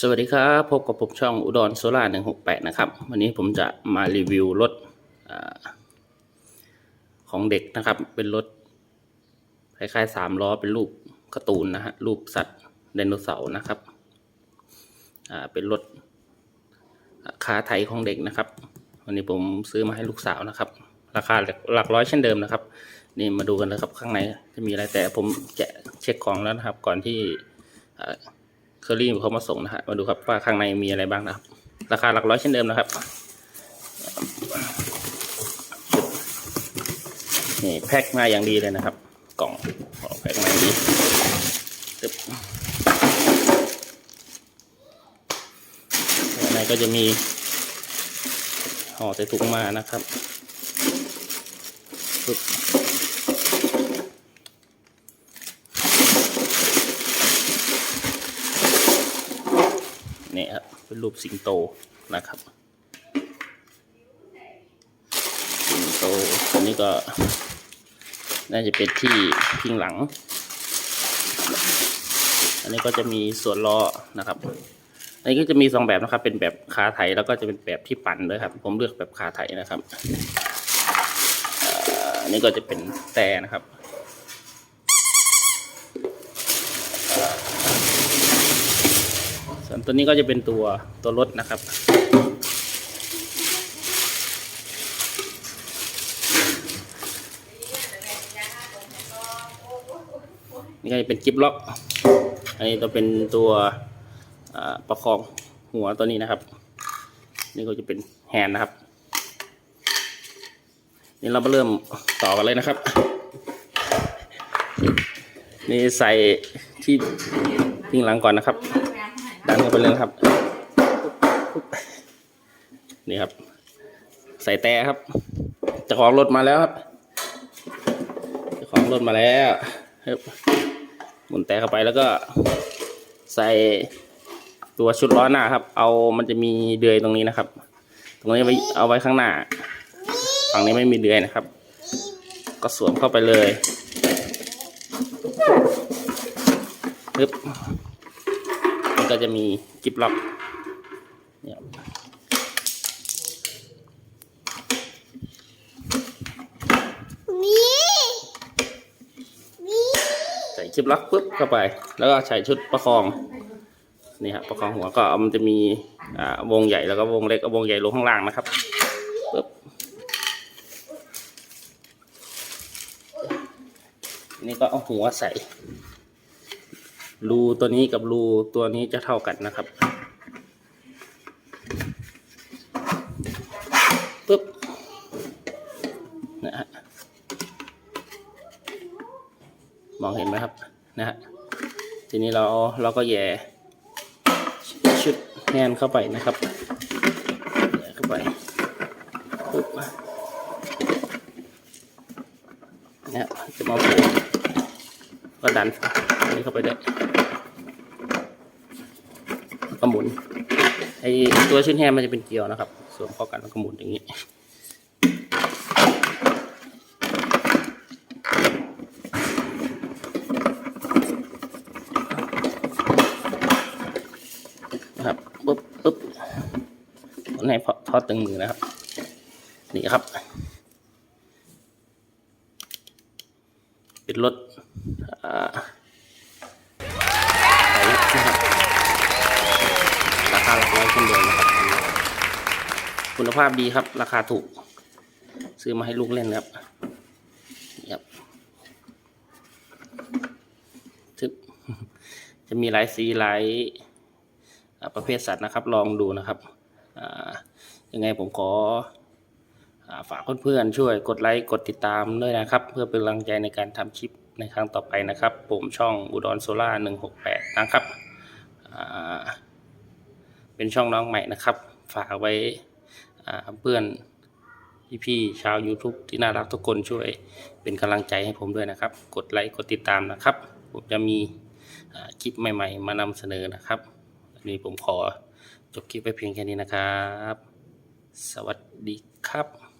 สวัสดีครับ พบกับผมช่องอุดรโซล่าหนึ่งหกแปดนะครับ วันนี้ผมจะมารีวิวรถอของเด็กนะครับ เป็นรถคล้ายๆสามล้อเป็นรูปการ์ตูนนะฮะ รูปสัตว์ไดโนเสาร์นะครับอ่าเป็นรถคาไทยของเด็กนะครับ วันนี้ผมซื้อมาให้ลูกสาวนะครับ ราคาหลักร้อยเช่นเดิมนะครับ นี่มาดูกันนะครับข้างในจะมีอะไรแต่ผมแกะเช็คของแล้วนะครับ ก่อนที่ เคอรี่เขามาส่งนะฮะมาดูครับว่าข้างในมีอะไรบ้างนะครับ ราคาหลักร้อยเช่นเดิมนะครับนี่แพ็คมาอย่างดีเลยนะครับ กล่องอ๋อแพ็คมาอย่างดีข้างในก็จะมีห่อใส่ถุงมานะครับปึ๊บ นี่ค รูปสิงโตนะครับ สิงโตอันนี้ก็ น่าจะเป็นที่พิงหลัง อันนี้ก็จะมีส่วนล้อนะครับอันนี้ก็จะมีสองแบบนะครับ เป็นแบบขาไถแล้วก็จะเป็นแบบที่ปั่นด้วยครับ ผมเลือกแบบขาไถนะครับอันนี้ก็จะเป็นแต่นะครับ ส่วนตัวนี้ก็จะเป็นตัวตัวรถนะครับ นี่ก็จะเป็นกิฟล็อกอันนี้จะเป็นตัวประคองหัวตัวนี้นะครับ นี่ก็จะเป็นแฮนด์นะครับ นี่เรามาเริ่มต่อกันเลยนะครับ นี่ใส่ที่ทิ้งหลังก่อนนะครับ ไปเลยนะครับ นี่ครับ ใส่แต่ครับจ้าของรถมาแล้วครับจ้าของรถมาแล้วครับหมุนแต่เข้าไปแล้วก็ ใส่ตัวชุดล้อหน้าครับ เอามันจะมีเดือยตรงนี้นะครับ ตรงนี้ไว้เอาไว้ข้างหน้า ฝั่งนี้ไม่มีเดือยนะครับ ก็สวมเข้าไปเลยปึ๊บมัน ก็จะมีกิบล็อกเนี่ยครับใส่กิบล็อกปุ๊บเข้าไป แล้วก็ใส่ชุดประคองนี่ครับประคองหัวก็เอามันจะมีอ่าวงใหญ่แล้วก็วงเล็กเอาวงใหญ่ลงข้างล่างนะครับปุ๊บนี่ก็เอาหัวใส่ รูตัวนี้กับรูตัวนี้จะเท่ากันนะครับปึ๊บนะฮะมองเห็นไหมครับนะฮะทีนี้เราเราก็แย่ชุดแนนเข้าไปนะครับแย่เข้าไปปึ๊บนะฮะจะมาโผล่ก็ดัน นนี้เข้าไปได้วยก็หมุนไอตัวชิ้นแฮมมันจะเป็นเกลียวนะครับส่วนเข้ากันแล้วก็หมุนอย่างนี้นะครับปุ๊บปุ๊บให้พอทอดตึงมือนะครับ นี่ครับ เป็นรถอ่าไถนะครับ ราคาหลักร้อยเช่นเดิมนะครับอันนี้ คุณภาพดีครับ ราคาถูก ซื้อมาให้ลูกเล่นครับครับทึบจะมีหลายสีหลายประเภทสัตว์นะครับ ลองดูนะครับยังไงผมขออฝากเพื่อนๆช่วยกดไลค์กดติดตามด้วยนะครับ เพื่อเป็นกำลังใจในการทำคลิปในครั้งต่อไปนะครับ ผมช่องอุดรโซล่าหนึ่งหกแปดนะครับเป็นช่องน้องใหม่นะครับ ฝากไว้ เพื่อนพี่ๆชาว YouTube ที่น่ารักทุกคนช่วยเป็นกำลังใจให้ผมด้วยนะครับ กดไลค์กดติดตามนะครับ ผมจะมีคลิปใหม่ ๆ มานำเสนอนะครับวันนี้ผมขอจบคลิปไปเพียงแค่นี้นะครับ สวัสดีครับ